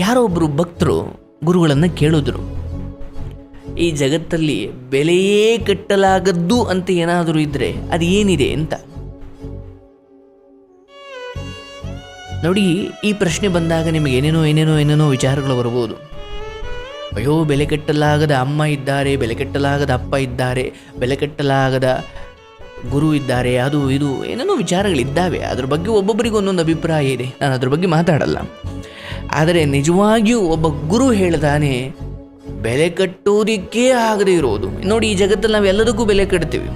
ಯಾರೋ ಒಬ್ಬರು ಭಕ್ತರು ಗುರುಗಳನ್ನು ಕೇಳಿದ್ರು, ಈ ಜಗತ್ತಲ್ಲಿ ಬೆಲೆಯೇ ಕಟ್ಟಲಾಗದ್ದು ಅಂತ ಏನಾದರೂ ಇದ್ರೆ ಅದು ಏನಿದೆ ಅಂತ? ನೋಡಿ, ಈ ಪ್ರಶ್ನೆ ಬಂದಾಗ ನಿಮಗೆ ಏನೇನೋ ಏನೇನೋ ಏನೇನೋ ವಿಚಾರಗಳು ಬರ್ಬೋದು ಅಯ್ಯೋ, ಬೆಲೆ ಕಟ್ಟಲಾಗದ ಅಮ್ಮ ಇದ್ದಾರೆ, ಬೆಲೆ ಕಟ್ಟಲಾಗದ ಅಪ್ಪ ಇದ್ದಾರೆ, ಬೆಲೆ ಕಟ್ಟಲಾಗದ ಗುರು ಇದ್ದಾರೆ, ಅದು ಇದು, ಏನೇನೋ ವಿಚಾರಗಳಿದ್ದಾವೆ. ಅದ್ರ ಬಗ್ಗೆ ಒಬ್ಬೊಬ್ಬರಿಗೂ ಒಂದೊಂದು ಅಭಿಪ್ರಾಯ ಇದೆ. ನಾನು ಅದ್ರ ಬಗ್ಗೆ ಮಾತಾಡಲ್ಲ. ಆದರೆ ನಿಜವಾಗಿಯೂ ಒಬ್ಬ ಗುರು ಹೇಳ್ತಾನೆ ಬೆಲೆ ಕಟ್ಟೋದಿಕ್ಕೆ ಆಗದೆ ಇರೋದು. ನೋಡಿ, ಈ ಜಗತ್ತಲ್ಲಿ ನಾವು ಎಲ್ಲದಕ್ಕೂ ಬೆಲೆ ಕಟ್ತೀವಿ.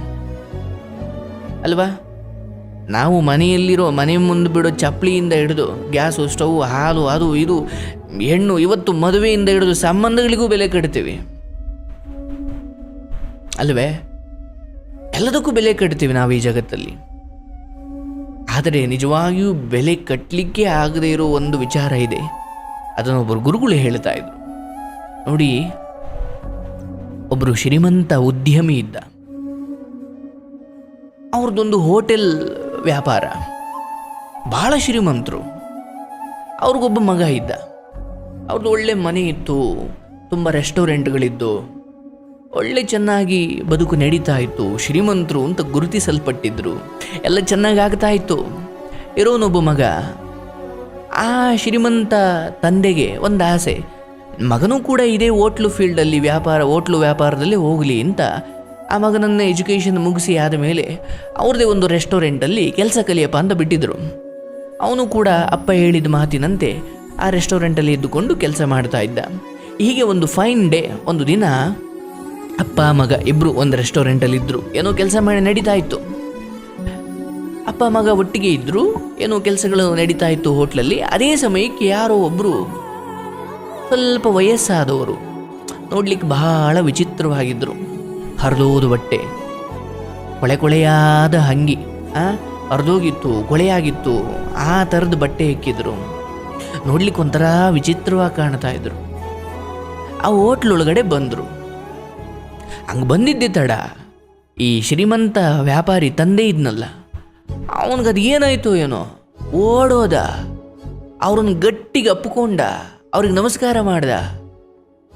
ಅಲ್ವಾ? ನಾವು ಮನೆಯಲ್ಲಿರೋ, ಮನೆ ಮುಂದೆ ಬಿಡೋ ಚಪ್ಪಲಿಯಿಂದ ಹಿಡಿದು, ಗ್ಯಾಸು, ಸ್ಟವ್, ಹಾಲು, ಅದು, ಇದು, ಹೆಣ್ಣು, ಇವತ್ತು ಮದುವೆಯಿಂದ ಹಿಡಿದು ಸಂಬಂಧಗಳಿಗೂ ಬೆಲೆ ಕಟ್ತೀವಿ. ಅಲ್ವೇ? ಎಲ್ಲದಕ್ಕೂ ಬೆಲೆ ಕಟ್ತೀವಿ ನಾವು ಈ ಜಗತ್ತಲ್ಲಿ. ಆದರೆ ನಿಜವಾಗಿಯೂ ಬೆಲೆ ಕಟ್ಟಲಿಕ್ಕೆ ಆಗದೆ ಇರೋ ಒಂದು ವಿಚಾರ ಇದೆ. ಅದನ್ನು ಒಬ್ಬರು ಗುರುಗಳು ಹೇಳ್ತಾ ಇದ್ರು. ನೋಡಿ ಒಬ್ಬರು ಶ್ರೀಮಂತ ಉದ್ಯಮಿ ಇದ್ದ. ಅವ್ರದ್ದೊಂದು ಹೋಟೆಲ್ ವ್ಯಾಪಾರ. ಭಾಳ ಶ್ರೀಮಂತರು. ಅವ್ರಿಗೊಬ್ಬ ಮಗ ಇದ್ದ. ಅವ್ರದ್ದು ಒಳ್ಳೆ ಮನೆ ಇತ್ತು, ತುಂಬ ರೆಸ್ಟೋರೆಂಟ್ಗಳಿದ್ದು. ಒಳ್ಳೆ ಚೆನ್ನಾಗಿ ಬದುಕು ನಡೀತಾ ಇತ್ತು, ಶ್ರೀಮಂತರು ಅಂತ ಗುರುತಿಸಲ್ಪಟ್ಟಿದ್ರು. ಎಲ್ಲ ಚೆನ್ನಾಗಿ ಆಗ್ತಾ ಇತ್ತು. ಇರೋನೊಬ್ಬ ಮಗ ಆ ಶ್ರೀಮಂತ ತಂದೆಗೆ ಒಂದು ಆಸೆ. ಮಗನೂ ಕೂಡ ಇದೇ ಓಟ್ಲು ಫೀಲ್ಡಲ್ಲಿ ವ್ಯಾಪಾರ ಓಟ್ಲು ವ್ಯಾಪಾರದಲ್ಲಿ ಹೋಗಲಿ ಅಂತ ಆ ಮಗನನ್ನು ಎಜುಕೇಷನ್ ಮುಗಿಸಿ ಆದ ಮೇಲೆ ಅವ್ರದ್ದೇ ಒಂದು ರೆಸ್ಟೋರೆಂಟಲ್ಲಿ ಕೆಲಸ ಕಲಿಯಪ್ಪ ಅಂತ ಬಿಟ್ಟಿದ್ದರು ಅವನು ಕೂಡ ಅಪ್ಪ ಹೇಳಿದ ಮಾತಿನಂತೆ ಆ ರೆಸ್ಟೋರೆಂಟಲ್ಲಿ ಇದ್ದುಕೊಂಡು ಕೆಲಸ ಮಾಡ್ತಾ ಇದ್ದ. ಹೀಗೆ ಒಂದು ಫೈನ್ ಡೇ, ಒಂದು ದಿನ ಅಪ್ಪ, ಮಗ ಇಬ್ಬರು ಒಂದು ರೆಸ್ಟೋರೆಂಟಲ್ಲಿದ್ದರು ಏನೋ ಕೆಲಸ ಮಾಡಿ ನಡೀತಾ ಇತ್ತು. ಅಪ್ಪ ಮಗ ಒಟ್ಟಿಗೆ ಇದ್ದರು ಏನೋ ಕೆಲಸಗಳು ನಡೀತಾ ಇತ್ತು ಹೋಟ್ಲಲ್ಲಿ. ಅದೇ ಸಮಯಕ್ಕೆ ಯಾರೋ ಒಬ್ಬರು ಸ್ವಲ್ಪ ವಯಸ್ಸಾದವರು ನೋಡ್ಲಿಕ್ಕೆ ಬಹಳ ವಿಚಿತ್ರವಾಗಿದ್ದರು ಹರಿದೋದು ಬಟ್ಟೆ, ಕೊಳೆ ಕೊಳೆಯಾದ ಹಂಗಿ ಹರಿದೋಗಿತ್ತು, ಕೊಳೆಯಾಗಿತ್ತು, ಆ ಥರದ ಬಟ್ಟೆ ಇಕ್ಕಿದ್ರು. ನೋಡ್ಲಿಕ್ಕೆ ಒಂಥರ ವಿಚಿತ್ರವಾಗಿ ಕಾಣ್ತಾ ಇದ್ರು. ಆ ಹೋಟ್ಲೊಳಗಡೆ ಬಂದರು. ಹಂಗೆ ಬಂದಿದ್ದೆ ತಡ. ಈ ಶ್ರೀಮಂತ ವ್ಯಾಪಾರಿ ತಂದೆ ಇದ್ನಲ್ಲ. ಅವನಿಗದು ಏನಾಯಿತು ಏನೋ, ಓಡೋದ, ಅವ್ರನ್ನ ಗಟ್ಟಿಗೆ ಅಪ್ಪಿಕೊಂಡ, ಅವ್ರಿಗೆ ನಮಸ್ಕಾರ ಮಾಡ್ದ,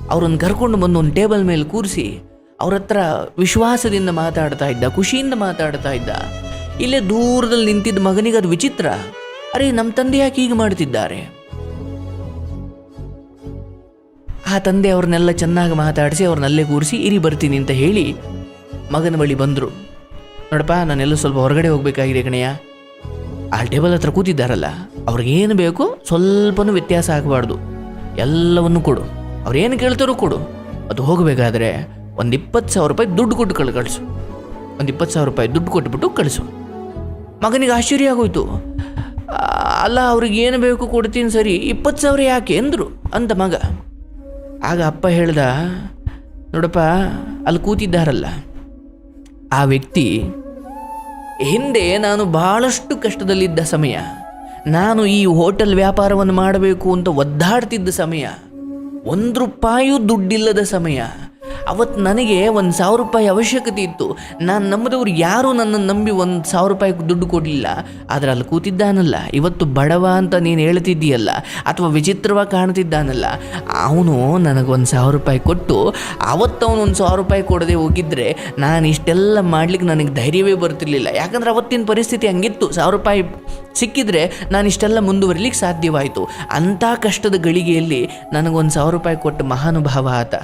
ಅವ್ರನ್ನ ಕರ್ಕೊಂಡು ಬಂದು ಒಂದು ಟೇಬಲ್ ಮೇಲೆ ಕೂರಿಸಿ ಅವ್ರ ಹತ್ರ ವಿಶ್ವಾಸದಿಂದ ಮಾತಾಡ್ತಾ ಇದ್ದ, ಖುಷಿಯಿಂದ ಮಾತಾಡ್ತಾ ಇದ್ದ. ಇಲ್ಲೇ ದೂರದಲ್ಲಿ ನಿಂತಿದ್ದ ಮಗನಿಗೆ ಅದು ವಿಚಿತ್ರ. ಅರೆ, ನಮ್ಮ ತಂದೆ ಯಾಕೆ ಹೀಗೆ ಮಾಡ್ತಿದ್ದಾರೆ? ಆ ತಂದೆ ಅವ್ರನ್ನೆಲ್ಲ ಚೆನ್ನಾಗಿ ಮಾತಾಡಿಸಿ ಅವ್ರನ್ನಲ್ಲೇ ಕೂರಿಸಿ, ಇರಿ ಬರ್ತೀನಿ ಅಂತ ಹೇಳಿ ಮಗನ ಬಳಿ ಬಂದರು. ನೋಡಪ್ಪ, ನಾನೆಲ್ಲ ಸ್ವಲ್ಪ ಹೊರಗಡೆ ಹೋಗ್ಬೇಕಾಗಿದೆ ಕಣಯ್ಯ. ಆ ಟೇಬಲ್ ಹತ್ರ ಕೂತಿದ್ದಾರಲ್ಲ ಅವ್ರಿಗೇನು ಬೇಕು ಸ್ವಲ್ಪನೂ ವ್ಯತ್ಯಾಸ ಆಗಬಾರ್ದು. ಎಲ್ಲವನ್ನು ಕೊಡು. ಅವ್ರೇನು ಕೇಳ್ತಾರೋ ಕೊಡು. ಅದು ಹೋಗಬೇಕಾದ್ರೆ ಒಂದು ಇಪ್ಪತ್ತು ಸಾವಿರ ರೂಪಾಯಿ ದುಡ್ಡು ಕೊಟ್ಟು ಕಳ್, ಕಳಿಸು. ಒಂದು ಇಪ್ಪತ್ತು ಸಾವಿರ ರೂಪಾಯಿ ದುಡ್ಡು ಕೊಟ್ಬಿಟ್ಟು ಕಳಿಸು. ಮಗನಿಗೆ ಆಶ್ಚರ್ಯ ಆಗೋಯ್ತು. ಅಲ್ಲ, ಅವ್ರಿಗೆ ಏನು ಬೇಕು ಕೊಡ್ತೀನಿ ಸರಿ, ಇಪ್ಪತ್ತು ಸಾವಿರ ಯಾಕೆ ಅಂದರು ಅಂತ ಮಗ. ಆಗ ಅಪ್ಪ ಹೇಳ್ದ, ನೋಡಪ್ಪ, ಅಲ್ಲಿ ಕೂತಿದ್ದಾರಲ್ಲ ಆ ವ್ಯಕ್ತಿ, ಹಿಂದೆ ನಾನು ಬಹಳಷ್ಟು ಕಷ್ಟದಲ್ಲಿದ್ದ ಸಮಯ. ನಾನು ಈ ಹೋಟೆಲ್ ವ್ಯಾಪಾರವನ್ನು ಮಾಡಬೇಕು ಅಂತ ಒದ್ದಾಡ್ತಿದ್ದ ಸಮಯ. ಒಂದು ರೂಪಾಯಿಯೂ ದುಡ್ಡಿಲ್ಲದ ಸಮಯ. ಅವತ್ತು ನನಗೆ ಒಂದು ಸಾವಿರ ರೂಪಾಯಿ ಅವಶ್ಯಕತೆ ಇತ್ತು. ನಾನು ನಮ್ಮದವ್ರು ಯಾರೂ ನನ್ನನ್ನು ನಂಬಿ ಒಂದು ಸಾವಿರ ರೂಪಾಯಿ ದುಡ್ಡು ಕೊಡಲಿಲ್ಲ. ಆದರೆ ಅಲ್ಲಿ ಕೂತಿದ್ದಾನಲ್ಲ. ಇವತ್ತು ಬಡವ ಅಂತ ನೀನು ಹೇಳ್ತಿದ್ದೀಯಲ್ಲ, ಅಥವಾ ವಿಚಿತ್ರವಾಗಿ ಕಾಣ್ತಿದ್ದಾನಲ್ಲ, ಅವನು ನನಗೊಂದು ಸಾವಿರ ರೂಪಾಯಿ ಕೊಟ್ಟು ಅವತ್ತು ಅವನು ಒಂದು ಸಾವಿರ ರೂಪಾಯಿ ಕೊಡದೆ ಹೋಗಿದ್ರೆ ನಾನು ಇಷ್ಟೆಲ್ಲ ಮಾಡ್ಲಿಕ್ಕೆ ನನಗೆ ಧೈರ್ಯವೇ ಬರ್ತಿರ್ಲಿಲ್ಲ. ಯಾಕಂದ್ರೆ ಅವತ್ತಿನ ಪರಿಸ್ಥಿತಿ ಹಂಗಿತ್ತು. ಸಾವಿರ ರೂಪಾಯಿ ಸಿಕ್ಕಿದ್ರೆ ನಾನು ಇಷ್ಟೆಲ್ಲ ಮುಂದುವರಿಲಿಕ್ಕೆ ಸಾಧ್ಯವಾಯಿತು. ಅಂಥ ಕಷ್ಟದ ಗಳಿಗೆಯಲ್ಲಿ ನನಗೊಂದು ಸಾವಿರ ರೂಪಾಯಿ ಕೊಟ್ಟ ಮಹಾನುಭಾವ ಆತ.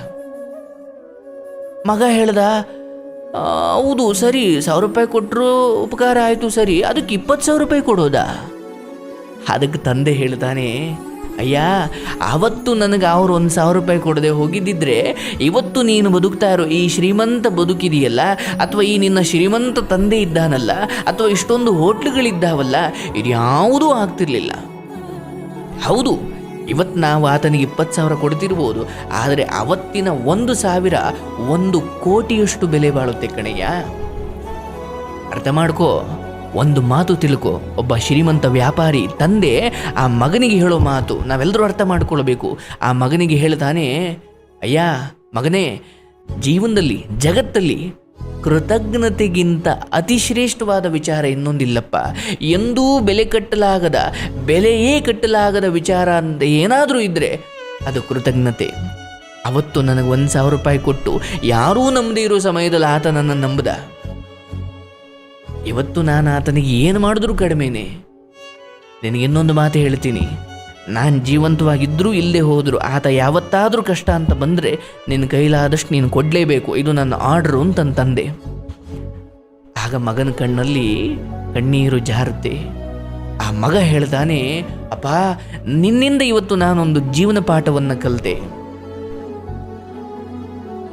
ಮಗ ಹೇಳ್ದ ಹೌದು, ಸರಿ, ಸಾವಿರ ರೂಪಾಯಿ ಕೊಟ್ಟರು ಉಪಕಾರ ಆಯಿತು, ಸರಿ, ಅದಕ್ಕೆ ಇಪ್ಪತ್ತು ಸಾವಿರ ರೂಪಾಯಿ ಕೊಡೋದಾ? ಅದಕ್ಕೆ ತಂದೆ ಹೇಳ್ತಾನೆ ಅಯ್ಯ ಅವತ್ತು ನನಗೆ ಅವ್ರು ಒಂದು ಸಾವಿರ ರೂಪಾಯಿ ಕೊಡದೆ ಹೋಗಿದ್ದಿದ್ರೆ, ಇವತ್ತು ನೀನು ಬದುಕ್ತಾ ಇರೋ ಈ ಶ್ರೀಮಂತ ಬದುಕಿದೆಯಲ್ಲ, ಅಥವಾ ಈ ನಿನ್ನ ಶ್ರೀಮಂತ ತಂದೆ ಇದ್ದಾನಲ್ಲ, ಅಥವಾ ಇಷ್ಟೊಂದು ಹೋಟ್ಲುಗಳಿದ್ದಾವಲ್ಲ, ಇದ್ಯಾವುದೂ ಆಗ್ತಿರ್ಲಿಲ್ಲ. ಹೌದು ಇವತ್ತು ನಾವು ಆತನಿಗೆ ಇಪ್ಪತ್ತು ಸಾವಿರ ಕೊಡ್ತಿರ್ಬೋದು, ಆದರೆ ಅವತ್ತಿನ ಒಂದು ಸಾವಿರ ಒಂದು ಕೋಟಿಯಷ್ಟು ಬೆಲೆ ಬಾಳುತ್ತೆ ಕಣಯ್ಯ. ಅರ್ಥ ಮಾಡ್ಕೋ, ಒಂದು ಮಾತು ತಿಳ್ಕೊ. ಒಬ್ಬ ಶ್ರೀಮಂತ ವ್ಯಾಪಾರಿ ತಂದೆ ಆ ಮಗನಿಗೆ ಹೇಳೋ ಮಾತು ನಾವೆಲ್ಲರೂ ಅರ್ಥ ಮಾಡ್ಕೊಳ್ಬೇಕು. ಆ ಮಗನಿಗೆ ಹೇಳ್ತಾನೆ, ಅಯ್ಯ, ಮಗನೇ, ಜೀವನದಲ್ಲಿ, ಜಗತ್ತಲ್ಲಿ ಕೃತಜ್ಞತೆಗಿಂತ ಅತಿ ಶ್ರೇಷ್ಠವಾದ ವಿಚಾರ ಇನ್ನೊಂದಿಲ್ಲಪ್ಪ. ಎಂದೂ ಬೆಲೆ ಕಟ್ಟಲಾಗದ, ಬೆಲೆಯೇ ಕಟ್ಟಲಾಗದ ವಿಚಾರ ಅಂತ ಏನಾದರೂ ಇದ್ದರೆ ಅದು ಕೃತಜ್ಞತೆ. ಅವತ್ತು ನನಗೆ ಒಂದು ಸಾವಿರ ರೂಪಾಯಿ ಕೊಟ್ಟು ಯಾರೂ ನಂಬದೇ ಇರೋ ಸಮಯದಲ್ಲಿ ಆತ ನನ್ನ ನಂಬದ. ಇವತ್ತು ನಾನು ಆತನಿಗೆ ಏನು ಮಾಡಿದ್ರೂ ಕಡಿಮೆನೆ. ನಿನಗಿನ್ನೊಂದು ಮಾತು ಹೇಳ್ತೀನಿ. ನಾನು ಜೀವಂತವಾಗಿದ್ದರೂ ಇಲ್ಲದೆ ಹೋದರೂ, ಆತ ಯಾವತ್ತಾದರೂ ಕಷ್ಟ ಅಂತ ಬಂದರೆ ನಿನ್ನ ಕೈಲಾದಷ್ಟು ನೀನು ಕೊಡಲೇಬೇಕು, ಇದು ನನ್ನ ಆರ್ಡ್ರು ಅಂತ ತಂದೆ. ಆಗ ಮಗನ ಕಣ್ಣಲ್ಲಿ ಕಣ್ಣೀರು ಜಾರುತ್ತೆ. ಆ ಮಗ ಹೇಳ್ತಾನೆ ಅಪ್ಪ, ನಿನ್ನಿಂದ ಇವತ್ತು ನಾನೊಂದು ಜೀವನ ಪಾಠವನ್ನು ಕಲಿತೆ.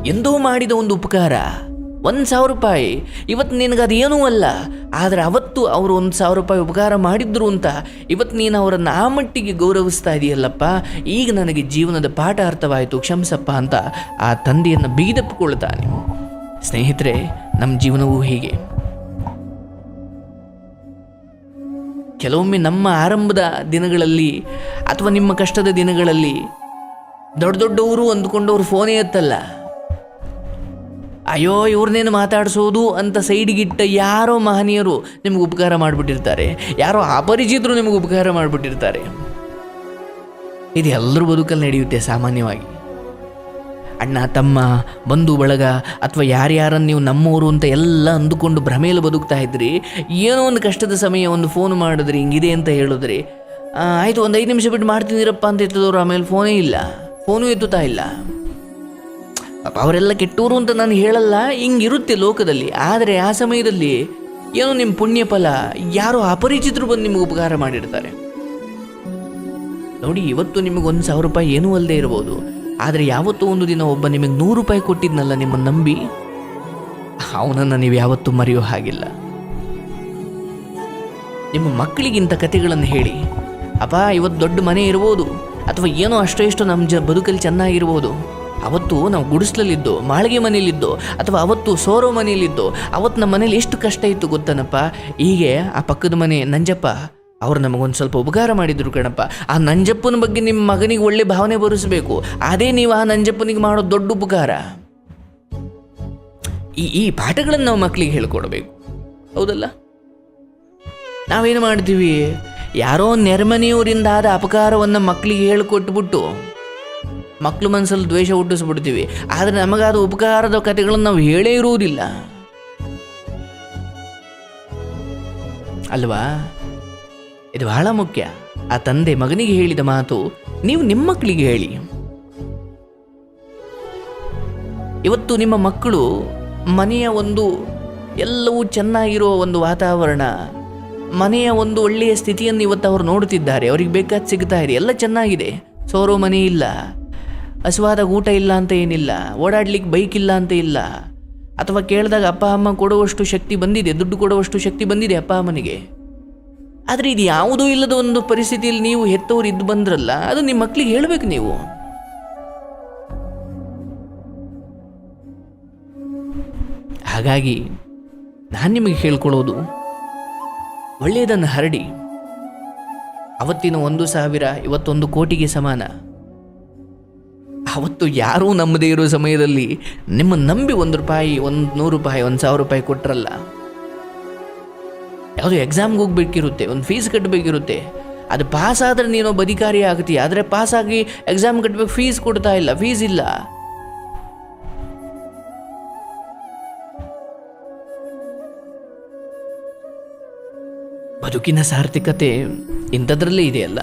ಎಂದೂ ಮಾಡಿದ ಒಂದು ಉಪಕಾರ. ಒಂದು ಸಾವಿರ ರೂಪಾಯಿ. ಇವತ್ತು ನಿನಗೆ ಅದೇನೂ ಅಲ್ಲ. ಆದರೆ ಅವತ್ತು ಅವರು ಒಂದು ಸಾವಿರ ರೂಪಾಯಿ ಉಪಕಾರ ಮಾಡಿದ್ರು ಅಂತ ಇವತ್ತು ನೀನು ಅವರನ್ನು ಆ ಮಟ್ಟಿಗೆ ಗೌರವಿಸ್ತಾ ಇದೆಯಲ್ಲಪ್ಪ. ಈಗ ನನಗೆ ಜೀವನದ ಪಾಠ ಅರ್ಥವಾಯಿತು, ಕ್ಷಮಿಸಪ್ಪ ಅಂತ ಆ ತಂದೆಯನ್ನು ಬೀದಪ್ಪಿಕೊಳ್ತಾನೆ ಸ್ನೇಹಿತರೆ ನಮ್ಮ ಜೀವನವೂ ಹೀಗೆ. ಕೆಲವೊಮ್ಮೆ ನಮ್ಮ ಆರಂಭದ ದಿನಗಳಲ್ಲಿ ಅಥವಾ ನಿಮ್ಮ ಕಷ್ಟದ ದಿನಗಳಲ್ಲಿ ದೊಡ್ಡ ದೊಡ್ಡವರು ಅಂದ್ಕೊಂಡವ್ರು ಫೋನೇ ಎತ್ತಲ್ಲ. ಅಯ್ಯೋ, ಇವ್ರನ್ನೇನು ಮಾತಾಡಿಸೋದು ಅಂತ ಸೈಡ್ಗಿಟ್ಟ ಯಾರೋ ಮಹನೀಯರು ನಿಮ್ಗೆ ಉಪಕಾರ ಮಾಡಿಬಿಟ್ಟಿರ್ತಾರೆ. ಯಾರೋ ಅಪರಿಚಿತರು ನಿಮಗೆ ಉಪಕಾರ ಮಾಡಿಬಿಟ್ಟಿರ್ತಾರೆ. ಇದು ಎಲ್ಲರ ಬದುಕಲ್ಲಿ ನಡೆಯುತ್ತೆ ಸಾಮಾನ್ಯವಾಗಿ. ಅಣ್ಣ, ತಮ್ಮ, ಬಂಧು, ಬಳಗ ಅಥವಾ ಯಾರ್ಯಾರನ್ನು ನೀವು ನಮ್ಮವರು ಅಂತ ಎಲ್ಲ ಅಂದುಕೊಂಡು ಭ್ರಮೆಯಲ್ಲಿ ಬದುಕ್ತಾ ಇದ್ರಿ, ಏನೋ ಒಂದು ಕಷ್ಟದ ಸಮಯ ಒಂದು ಫೋನ್ ಮಾಡಿದ್ರಿ ಹಿಂಗಿದೆ ಅಂತ ಹೇಳಿದ್ರಿ ಆಯಿತು, ಒಂದು ಐದು ನಿಮಿಷ ಬಿಟ್ಟು ಮಾಡ್ತೀನಿರಪ್ಪ ಅಂತ ಎತ್ತಿದವರು ಆಮೇಲೆ ಫೋನೇ ಇಲ್ಲ. ಫೋನೂ ಎತ್ತುತ್ತಾ ಇಲ್ಲ. ಪಾಪ ಅವರೆಲ್ಲ ಕೆಟ್ಟೂರು ಅಂತ ನಾನು ಹೇಳಲ್ಲ ಹಿಂಗಿರುತ್ತೆ ಲೋಕದಲ್ಲಿ. ಆದರೆ ಆ ಸಮಯದಲ್ಲಿ ಏನೋ ನಿಮ್ಮ ಪುಣ್ಯ ಫಲ ಯಾರೋ ಅಪರಿಚಿತರು ಬಂದು ನಿಮಗೆ ಉಪಕಾರ ಮಾಡಿರ್ತಾರೆ. ನೋಡಿ, ಇವತ್ತು ನಿಮಗೆ ಒಂದು ಸಾವಿರ ರೂಪಾಯಿ ಏನೂ ಅಲ್ಲದೆ ಇರ್ಬೋದು. ಆದರೆ ಯಾವತ್ತೋ ಒಂದು ದಿನ ಒಬ್ಬ ನಿಮಗೆ ನೂರು ರೂಪಾಯಿ ಕೊಟ್ಟಿದ್ನಲ್ಲ ನಿಮ್ಮನ್ನು ನಂಬಿ? ಅವನನ್ನು ನೀವು ಯಾವತ್ತೂ ಮರೆಯೋ ಹಾಗಿಲ್ಲ. ನಿಮ್ಮ ಮಕ್ಕಳಿಗಿಂತ ಕಥೆಗಳನ್ನು ಹೇಳಿ. ಅಪ್ಪ, ಇವತ್ತು ದೊಡ್ಡ ಮನೆ ಇರ್ಬೋದು. ಅಥವಾ ಏನೋ ಅಷ್ಟೋ ಎಷ್ಟೋ ನಮ್ಮ ಜ, ಬದುಕಲ್ಲಿ ಚೆನ್ನಾಗಿರ್ಬೋದು. ಅವತ್ತು ನಾವು ಗುಡಿಸ್ಲಲ್ಲಿದ್ದು, ಮಾಳಿಗೆ ಮನೇಲಿದ್ದು ಅಥವಾ ಅವತ್ತು ಸೋರೋ ಮನೇಲಿದ್ದು ಅವತ್ತು ನಮ್ಮ ಮನೇಲಿ ಎಷ್ಟು ಕಷ್ಟ ಇತ್ತು ಗೊತ್ತನಪ್ಪ? ಹೀಗೆ ಆ ಪಕ್ಕದ ಮನೆ ನಂಜಪ್ಪ, ಅವ್ರು ನಮಗೊಂದು ಸ್ವಲ್ಪ ಉಪಕಾರ ಮಾಡಿದ್ರು ಕಣಪ್ಪ. ಆ ನಂಜಪ್ಪನ ಬಗ್ಗೆ ನಿಮ್ಮ ಮಗನಿಗೆ ಒಳ್ಳೆ ಭಾವನೆ ಬರೆಸಬೇಕು. ಅದೇ ನೀವು ಆ ನಂಜಪ್ಪನಿಗೆ ಮಾಡೋ ದೊಡ್ಡ ಉಪಕಾರ. ಈ ಈ ಪಾಠಗಳನ್ನು ನಾವು ಮಕ್ಕಳಿಗೆ ಹೇಳ್ಕೊಡ್ಬೇಕು. ಹೌದಲ್ಲ? ನಾವೇನು ಮಾಡ್ತೀವಿ? ಯಾರೋ ನೆರೆಮನೆಯವರಿಂದ ಆದ ಅಪಕಾರವನ್ನು ಮಕ್ಕಳಿಗೆ ಹೇಳಿಕೊಟ್ಬಿಟ್ಟು ಮಕ್ಕಳು ಮನಸ್ಸಲ್ಲಿ ದ್ವೇಷ ಹುಟ್ಟಿಸ್ಬಿಡ್ತೀವಿ. ಆದರೆ ನಮಗಾದ ಉಪಕಾರದ ಕಥೆಗಳನ್ನು ನಾವು ಹೇಳೇ ಇರುವುದಿಲ್ಲ. ಅಲ್ವಾ? ಇದು ಬಹಳ ಮುಖ್ಯ. ಆ ತಂದೆ ಮಗನಿಗೆ ಹೇಳಿದ ಮಾತು ನೀವು ನಿಮ್ಮ ಮಕ್ಕಳಿಗೆ ಹೇಳಿ. ಇವತ್ತು ನಿಮ್ಮ ಮಕ್ಕಳು ಮನೆಯ ಒಂದು ಎಲ್ಲವೂ ಚೆನ್ನಾಗಿರೋ ಒಂದು ವಾತಾವರಣ, ಮನೆಯ ಒಂದು ಒಳ್ಳೆಯ ಸ್ಥಿತಿಯನ್ನು ಇವತ್ತು ಅವರು ನೋಡುತ್ತಿದ್ದಾರೆ. ಅವರಿಗೆ ಬೇಕಾದ ಸಿಗ್ತಾ ಇದೆ. ಎಲ್ಲ ಚೆನ್ನಾಗಿದೆ. ಸೋರೋ ಮನೆ ಇಲ್ಲ. ಹಸುವಾದ ಊಟ ಇಲ್ಲ ಅಂತ ಏನಿಲ್ಲ, ಓಡಾಡ್ಲಿಕ್ಕೆ ಬೈಕ್ ಇಲ್ಲ ಅಂತ ಇಲ್ಲ. ಅಥವಾ ಕೇಳಿದಾಗ ಅಪ್ಪ, ಅಮ್ಮ ಕೊಡುವಷ್ಟು ಶಕ್ತಿ ಬಂದಿದೆ, ದುಡ್ಡು ಕೊಡುವಷ್ಟು ಶಕ್ತಿ ಬಂದಿದೆ ಅಪ್ಪ, ಅಮ್ಮನಿಗೆ. ಆದರೆ ಇದು ಯಾವುದೂ ಇಲ್ಲದ ಒಂದು ಪರಿಸ್ಥಿತಿಯಲ್ಲಿ ನೀವು ಹೆತ್ತವರು ಇದ್ದು ಬಂದ್ರಲ್ಲ, ಅದು ನಿಮ್ಮ ಮಕ್ಕಳಿಗೆ ಹೇಳಬೇಕು ನೀವು. ಹಾಗಾಗಿ ನಾನು ನಿಮಗೆ ಹೇಳ್ಕೊಳ್ಳೋದು, ಒಳ್ಳೆಯದನ್ನು ಹರಡಿ. ಅವತ್ತಿನ ಒಂದು ಸಾವಿರ, ಇವತ್ತೊಂದು ಕೋಟಿಗೆ ಸಮಾನ. ಅವತ್ತು ಯಾರೂ ನಂಬದೇ ಇರೋ ಸಮಯದಲ್ಲಿ ನಿಮ್ಮ ನಂಬಿ ಒಂದು ರೂಪಾಯಿ, ಒಂದು ನೂರು ರೂಪಾಯಿ, ಒಂದು ಸಾವಿರ ರೂಪಾಯಿ ಕೊಟ್ಟರಲ್ಲ ಯಾವುದೋ ಎಕ್ಸಾಮ್ಗೆ ಹೋಗ್ಬೇಕಿರುತ್ತೆ, ಒಂದು ಫೀಸ್ ಕಟ್ಟಬೇಕಿರುತ್ತೆ ಅದು ಪಾಸ್ ಆದರೆ ನೀನು ಬದಿಕಾರಿ ಆಗ್ತೀಯ ಆದರೆ ಪಾಸ್ ಆಗಿ ಎಕ್ಸಾಮ್ ಕಟ್ಟಬೇಕು ಫೀಸ್ ಕೊಡ್ತಾ ಇಲ್ಲ ಫೀಸ್ ಇಲ್ಲ. ಬದುಕಿನ ಸಾರ್ಥಕತೆ ಇಂಥದ್ರಲ್ಲೇ ಇದೆಯಲ್ಲ